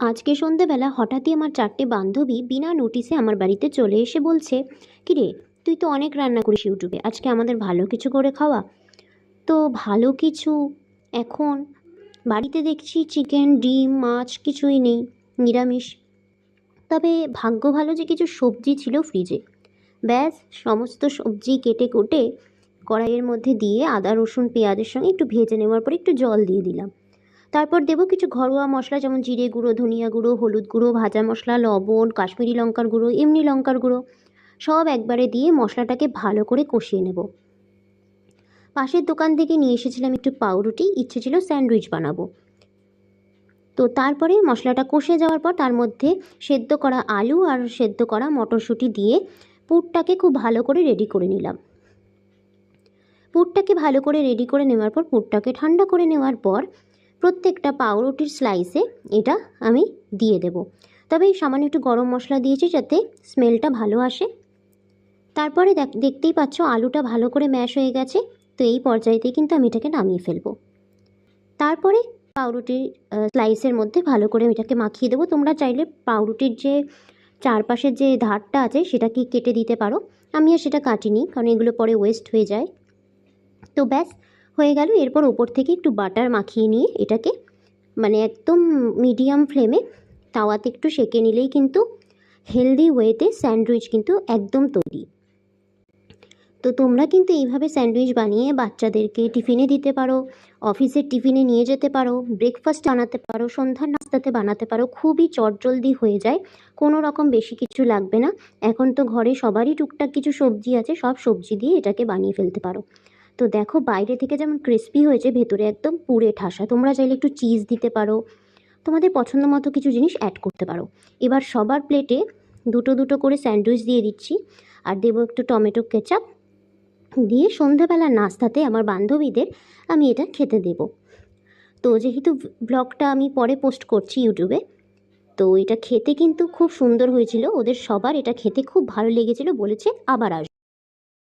আজকে সন্ধেবেলা হঠাৎই আমার চারটে বান্ধবী বিনা নোটিসে আমার বাড়িতে চলে এসে বলছে, কিরে, তুই তো অনেক রান্না করিস ইউটিউবে, আজকে আমাদের ভালো কিছু করে খাওয়া। তো ভালো কিছু? এখন? বাড়িতে দেখছি চিকেন ডিম, মাছ কিছুই নেই, নিরামিষ। তবে ভাগ্য ভালো যে কিছু সবজি ছিল ফ্রিজে ব্যাস, সমস্ত সবজি কেটে কুটে কড়াইয়ের মধ্যে দিয়ে আদা, রসুন, পেঁয়াজের সঙ্গে একটু ভেজে নেওয়ার পরে একটু জল দিয়ে দিলাম। তারপর দেবো কিছু ঘরোয়া মশলা, যেমন জিরে গুঁড়ো, ধনিয়া গুঁড়ো, হলুদ গুঁড়ো, ভাজা মশলা, লবণ, কাশ্মীরি লঙ্কার গুঁড়ো, এমনি লঙ্কার গুঁড়ো। সব একবারে দিয়ে মশলাটাকে ভালো করে কষিয়ে নেব। পাশের দোকান থেকে নিয়ে এসেছিলাম একটু পাউরুটি, ইচ্ছে ছিল স্যান্ডউইচ বানাবো। তো তারপরে মশলাটা কষে যাওয়ার পর তার মধ্যে সেদ্ধ করা আলু আর সেদ্ধ করা মটরশুঁটি দিয়ে পুরটাকে খুব ভালো করে রেডি করে নিলাম। পুরটাকে ভালো করে রেডি করে নেওয়ার পর পুরটাকে ঠান্ডা করে নেওয়ার পর প্রত্যেকটা পাউরুটির স্লাইসে এটা আমি দিয়ে দেব। তবে এই সামান্য একটু গরম মশলা দিয়েছি যাতে স্মেলটা ভালো আসে। তারপরে দেখ, দেখতেই পাচ্ছ আলুটা ভালো করে ম্যাশ হয়ে গেছে, তো এই পর্যায়েতেই কিন্তু আমি এটাকে নামিয়ে ফেলব। তারপরে পাউরুটির স্লাইসের মধ্যে ভালো করে এটাকে মাখিয়ে দেবো। তোমরা চাইলে পাউরুটির যে চারপাশের যে ধারটা আছে সেটাকে কেটে দিতে পারো। আমি আর সেটা কাটিনি, কারণ এগুলো পরে ওয়েস্ট হয়ে যায়। তো ব্যাস হয়ে গেল। এরপর ওপর থেকে একটু বাটার মাখিয়ে নিয়ে এটাকে মানে একদম মিডিয়াম ফ্লেমে তাওয়াতে একটু সেঁকে নিলেই কিন্তু হেলদি ওয়েতে স্যান্ডউইচ কিন্তু একদম তৈরি। তো তোমরা কিন্তু এইভাবে স্যান্ডউইচ বানিয়ে বাচ্চাদেরকে টিফিনে দিতে পারো, অফিসের টিফিনে নিয়ে যেতে পারো, ব্রেকফাস্ট বানাতে পারো, সন্ধ্যার নাস্তাতে বানাতে পারো, খুবই চটজলদি হয়ে যায়। কোনো রকম বেশি কিছু লাগবে না। এখন তো ঘরে সবারই টুকটাক কিছু সবজি আছে, সব সবজি দিয়ে এটাকে বানিয়ে ফেলতে পারো। তো দেখো বাইরে থেকে যেমন ক্রিস্পি হয়েছে, ভেতরে একদম পুড়ে ঠাসা। তোমরা চাইলে একটু চিজ দিতে পারো। তোমাদের পছন্দ মতো কিছু জিনিস অ্যাড করতে পারো। এবার সবার প্লেটে দুটো দুটো করে স্যান্ডউইচ দিয়ে দিচ্ছি। আর দেবো একটু টমেটো কেচাপ দিয়ে সন্ধ্যাবেলা নাস্তাতে আমার বান্ধবীদের আমি এটা খেতে দেব। তো যেহেতু ব্লগটা আমি পরে পোস্ট করছি ইউটিউবে তো এটা খেতে কিন্তু খুব সুন্দর হয়েছিল। ওদের সবার এটা খেতে খুব ভালো লেগেছিল বলেছে আবার আসবে।